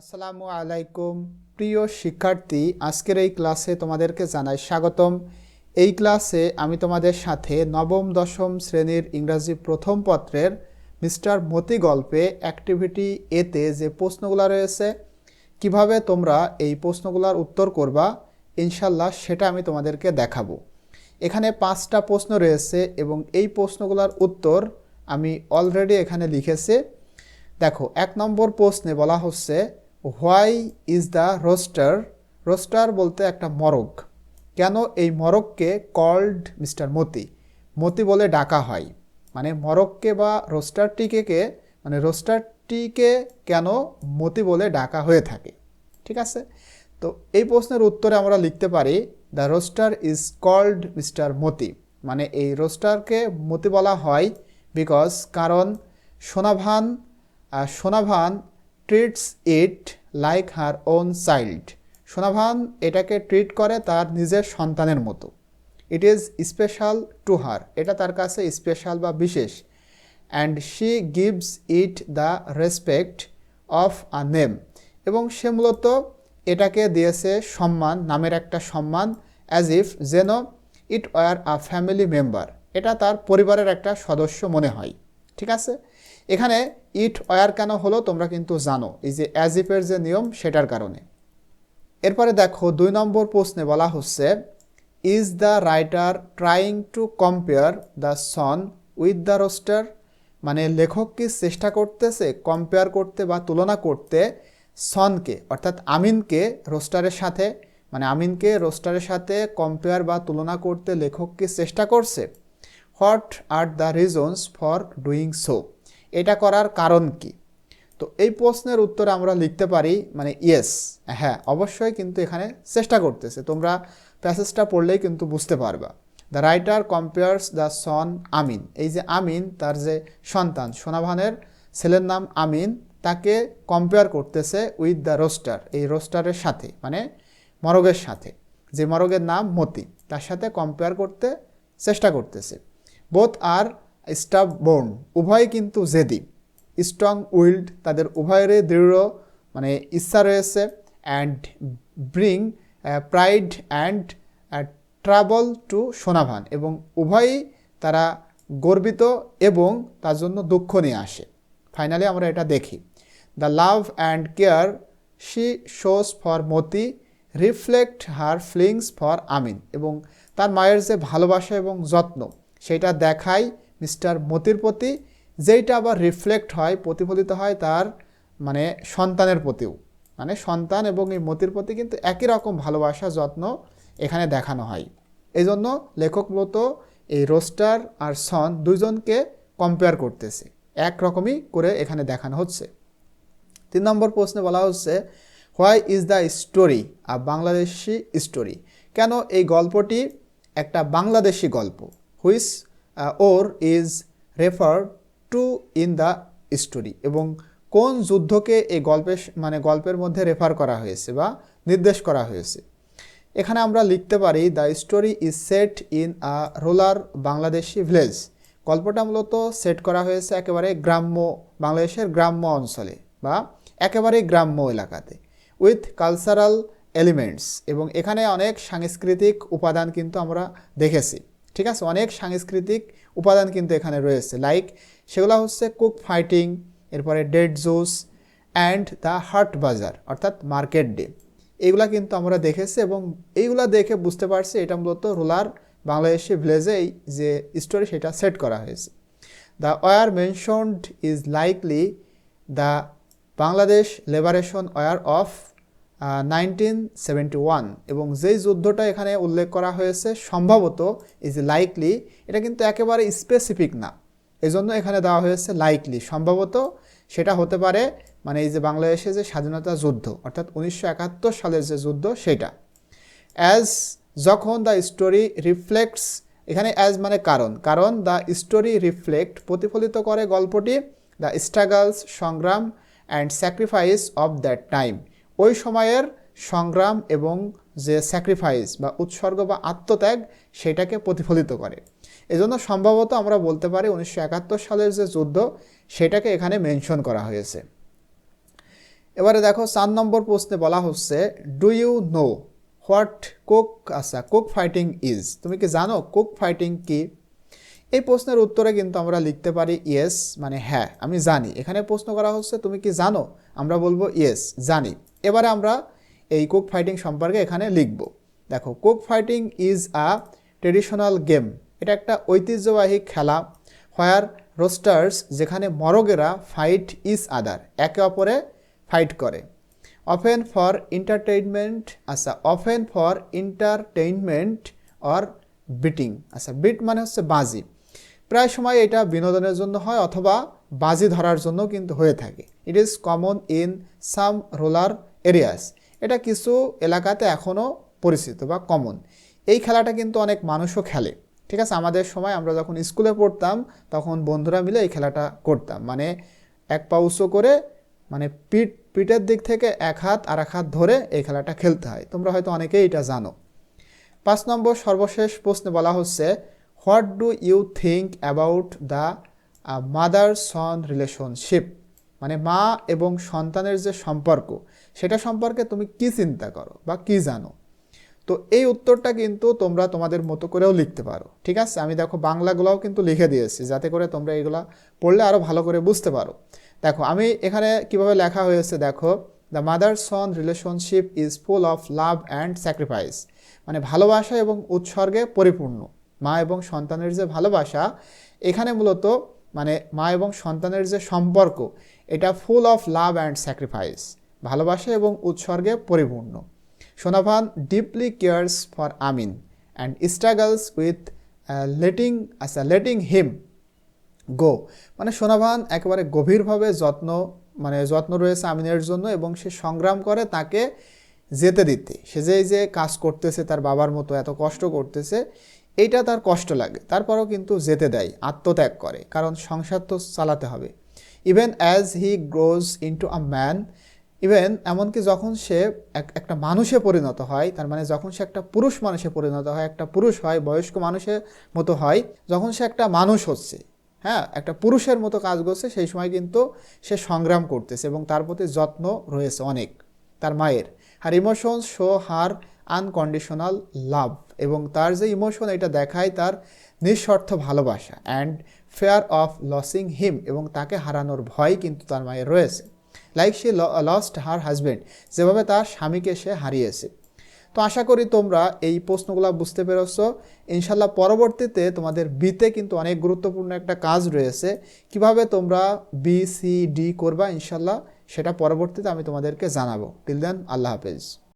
আসসালামু আলাইকুম। প্রিয় শিক্ষার্থী, আজকের এই ক্লাসে তোমাদেরকে জানাই স্বাগতম। এই ক্লাসে আমি তোমাদের সাথে নবম, দশম শ্রেণির ইংরাজি প্রথম পত্রের মিস্টার মতি গল্পে অ্যাক্টিভিটি এতে যে প্রশ্নগুলো রয়েছে, কীভাবে তোমরা এই প্রশ্নগুলোর উত্তর করবা ইনশাল্লাহ সেটা আমি তোমাদেরকে দেখাবো। এখানে পাঁচটা প্রশ্ন রয়েছে এবং এই প্রশ্নগুলোর উত্তর আমি অলরেডি এখানে লিখেছি। দেখো, এক নম্বর প্রশ্নে বলা হচ্ছে why is the rooster? Rooster বলতে একটা মরগ। কেন এই মরগকে কল্ড মিস্টার মতি? মতি বলে ডাকা হয়। মানে মরগকে বা রোস্টারটিকে মানে রোস্টারটিকে কেন মতি বলে ডাকা হয়ে থাকে। ঠিক আছে? তো এই প্রশ্নের উত্তরে আমরা লিখতে পারি, the rooster is called mister Moti. মানে এই রোস্টারকে মতি বলা হয় বিকজ কারণ Sonabhan Sonabhan treats it like her own child Sonabhan এটাকে ট্রিট করে তার নিজের সন্তানের মতো। It is special to her এটা তার কাছে স্পেশাল বা বিশেষ। And she gives it the respect of a name এবং সে মূলত এটাকে দিয়েছে সম্মান, নামের একটা সম্মান অ্যাজ ইফ যেন it were a family member এটা তার পরিবারের একটা সদস্য মনে হয়। ঠিক আছে? এখানে ইট ওয়ার কেন হলো তোমরা কিন্তু জানো। এই যে অ্যাজ ইফের যে নিয়ম, সেটার কারণে। এরপরে দেখো, দুই নম্বর প্রশ্নে বলা হচ্ছে is the writer trying to compare the son with the rooster মানে লেখক কি চেষ্টা করতেছে কম্পেয়ার করতে বা তুলনা করতে সনকে অর্থাৎ আমিনকে রোস্টারের সাথে? মানে আমিনকে রোস্টারের সাথে কম্পেয়ার বা তুলনা করতে লেখক কি চেষ্টা করছে? What are the reasons for doing so এটা করার কারণ কি? তো এই প্রশ্নের উত্তর আমরা লিখতে পারি মানে ইয়েস হ্যাঁ অবশ্যই কিন্তু এখানে চেষ্টা করতেছে। তোমরা প্যাসেজটা পড়লেই কিন্তু বুঝতে পারবা। The writer compares the son Amin এই যে আমিন তার যে সন্তান, সোনাভানের ছেলের নাম আমিন তাকে কম্পেয়ার করতেছে উইথ দ্য রোস্টার এই রোস্টারের সাথে মানে মরগের সাথে। যে মরগের নাম মতি, তার সাথে কম্পেয়ার করতে চেষ্টা করতেছে। বোথ আর স্টাফ বোর্ন উভয় কিন্তু জেদি। স্ট্রং উইল্ড, তাদের উভয়েরই দৃঢ় মানে ইচ্ছা রয়েছে and bring pride and trouble to Sonabhan এবং উভয়ই তারা গর্বিত এবং তার জন্য দুঃখ নিয়ে আসে। ফাইনালি আমরা এটা দেখি। The love and care she shows for Moti reflect her feelings for Amin এবং তার মায়ের যে ভালোবাসা এবং যত্ন, সেটা দেখায় মিস্টার মতির প্রতি, যেইটা আবার রিফ্লেক্ট হয়, প্রতিফলিত হয় তার মানে সন্তানের প্রতিও। মানে সন্তান এবং এই মতির প্রতি কিন্তু একই রকম ভালোবাসা, যত্ন এখানে দেখানো হয়। এই জন্য লেখক মূলত এই রোস্টার আর সন দুইজনকে কম্পেয়ার করতেছে। একরকমই করে এখানে দেখানো হচ্ছে। তিন নম্বর প্রশ্নে বলা হচ্ছে why is the story a Bangladeshi story কেন এই গল্পটি একটা বাংলাদেশি গল্প? Which war is refer to in the story এবং কোন যুদ্ধকে এই গল্পের মানে গল্পের মধ্যে রেফার করা হয়েছে বা নির্দেশ করা হয়েছে। এখানে আমরা লিখতে পারি the story is set in a rural Bangladeshi village গল্পটা মূলত সেট করা হয়েছে একেবারে গ্রাম্য, বাংলাদেশের গ্রাম্য অঞ্চলে বা একেবারে গ্রাম্য এলাকাতে উইথ কালচারাল এলিমেন্টস এবং এখানে অনেক সাংস্কৃতিক উপাদান কিন্তু আমরা দেখেছি। ঠিক আছে? অনেক সাংস্কৃতিক উপাদান কিন্তু এখানে রয়েছে। লাইক সেগুলো হচ্ছে কুক ফাইটিং এরপরে date juice and the haat bazaar অর্থাৎ মার্কেট ডে এইগুলা কিন্তু আমরা দেখেছি এবং এইগুলা দেখে বুঝতে পারছি এটা মূলত রুলার বাংলাদেশি ভিলেজেই যে স্টোরি সেটা সেট করা হয়েছে। The war mentioned is likely the Bangladesh liberation war of nineteen seventy one এবং যেই যুদ্ধটা এখানে উল্লেখ করা হয়েছে সম্ভবত ইজ লাইকলি এটা কিন্তু একেবারে স্পেসিফিক না। এজন্য এখানে দেওয়া হয়েছে লাইকলি সম্ভবত সেটা হতে পারে মানে এই যে বাংলাদেশে যে স্বাধীনতা যুদ্ধ, অর্থাৎ উনিশশো একাত্তর সালের যে যুদ্ধ সেটা। অ্যাজ যখন দ্য স্টোরি রিফ্লেক্টস এখানে অ্যাজ মানে কারণ। কারণ দ্য স্টোরি রিফ্লেক্ট প্রতিফলিত করে গল্পটি দ্য স্ট্রাগলস সংগ্রাম and sacrifice of that time ওই সময়ের সংগ্রাম এবং যে স্যাক্রিফাইস বা উৎসর্গ বা আত্মত্যাগ সেটাকে প্রতিফলিত করে। এজন্য সম্ভবত আমরা বলতে পারি উনিশশো একাত্তর সালের যে যুদ্ধ, সেটাকে এখানে মেনশন করা হয়েছে। এবারে দেখো, চার নম্বর প্রশ্নে বলা হচ্ছে do you know what cock আচ্ছা কোক ফাইটিং ইজ তুমি কি জানো কোক ফাইটিং কি? এই প্রশ্নের উত্তরে কিন্তু আমরা লিখতে পারি ইয়েস মানে হ্যাঁ আমি জানি। এখানে প্রশ্ন করা হচ্ছে, তুমি কি জানো? আমরা বলব ইয়েস জানি। এবারে আমরা এই কোক ফাইটিং সম্পর্কে এখানে লিখব। দেখো cock fighting is a traditional game এটা একটা ঐতিহ্যবাহী খেলা হোয়ার রোস্টার্স যেখানে মরগেরা ফাইট ইজ আদার একে অপরে ফাইট করে। অফেন ফর এন্টারটেইনমেন্ট আচ্ছা often for entertainment or betting আচ্ছা বিট মানে হচ্ছে বাজি। প্রায় সময় এটা বিনোদনের জন্য হয় অথবা বাজি ধরার জন্য কিন্তু হয়ে থাকে। It is common in some rural areas এটা কিছু এলাকাতে এখনও পরিচিত বা কমন এই খেলাটা কিন্তু অনেক মানুষও খেলে। ঠিক আছে? আমাদের সময় আমরা যখন স্কুলে পড়তাম, তখন বন্ধুরা মিলে এই খেলাটা করতাম। মানে এক পা উঁচু করে মানে পিঠ, পিঠের দিক থেকে এক হাত আর এক হাত ধরে এই খেলাটা খেলতে হয়। তোমরা হয়তো অনেকেই এটা জানো। পাঁচ নম্বর সর্বশেষ প্রশ্নে বলা হচ্ছে, what do you think about the mother son relationship? মানে মা এবং সন্তানের যে সম্পর্ক, সেটা সম্পর্কে তুমি কি চিন্তা করো বা কি জানো? তো এই উত্তরটা কিন্তু তোমরা তোমাদের মতো করেও লিখতে পারো, ঠিক আছে? আমি দেখো বাংলাগুলোও কিন্তু লিখে দিয়েছি, যাতে করে তোমরা এগুলা পড়লে আরও ভালো করে বুঝতে পারো। দেখো, আমি এখানে কীভাবে লেখা হয়েছে দেখো the mother son relationship is full of love and sacrifice মানে ভালোবাসা এবং উৎসর্গে পরিপূর্ণ। মা এবং সন্তানের যে ভালোবাসা, এখানে মূলত মানে মা এবং সন্তানের যে সম্পর্ক এটা full of love and sacrifice ভালোবাসা এবং উৎসর্গে পরিপূর্ণ। Sonavan deeply cares for Amin and struggles with letting আচ্ছা লেটিং হিম গো মানে সোনাভান একেবারে গভীরভাবে যত্ন মানে যত্ন রয়েছে আমিনের জন্য এবং সে সংগ্রাম করে তাকে যেতে দিতে। সে যে যে কাজ করতেছে, তার বাবার মতো এত কষ্ট করতেছে, এইটা তার কষ্ট লাগে। তারপরেও কিন্তু যেতে দেয়, আত্মত্যাগ করে, কারণ সংসার তো চালাতে হবে। Even as he grows into a man even এমনকি যখন সে এক, একটা মানুষে পরিণত হয়, তার মানে যখন সে একটা পুরুষ মানুষে পরিণত হয়, একটা পুরুষ হয়, বয়স্ক মানুষের মতো হয়, যখন সে একটা মানুষ হচ্ছে হ্যাঁ একটা পুরুষের মতো কাজ করছে, সেই সময় কিন্তু সে সংগ্রাম করতেছে এবং তার প্রতি যত্ন রয়েছে অনেক, তার মায়ের। আর emotions show her unconditional love এবং তার যে ইমোশন এটা দেখায় তার নিঃস্বার্থ ভালোবাসা and fear of losing him এবং তাকে হারানোর ভয় কিন্তু তার মায়ের রয়েছে। লাইক সে লস্ট হার হাজব্যান্ড যেভাবে তার স্বামীকে সে হারিয়েছে। তো আশা করি তোমরা এই প্রশ্নগুলো বুঝতে পেরেছ। ইনশাল্লাহ পরবর্তীতে তোমাদের বিতে কিন্তু অনেক গুরুত্বপূর্ণ একটা কাজ রয়েছে। কীভাবে তোমরা বি সি ডি করবা ইনশাল্লাহ সেটা পরবর্তীতে আমি তোমাদেরকে জানাব। টিল দেন আল্লাহ হাফেজ।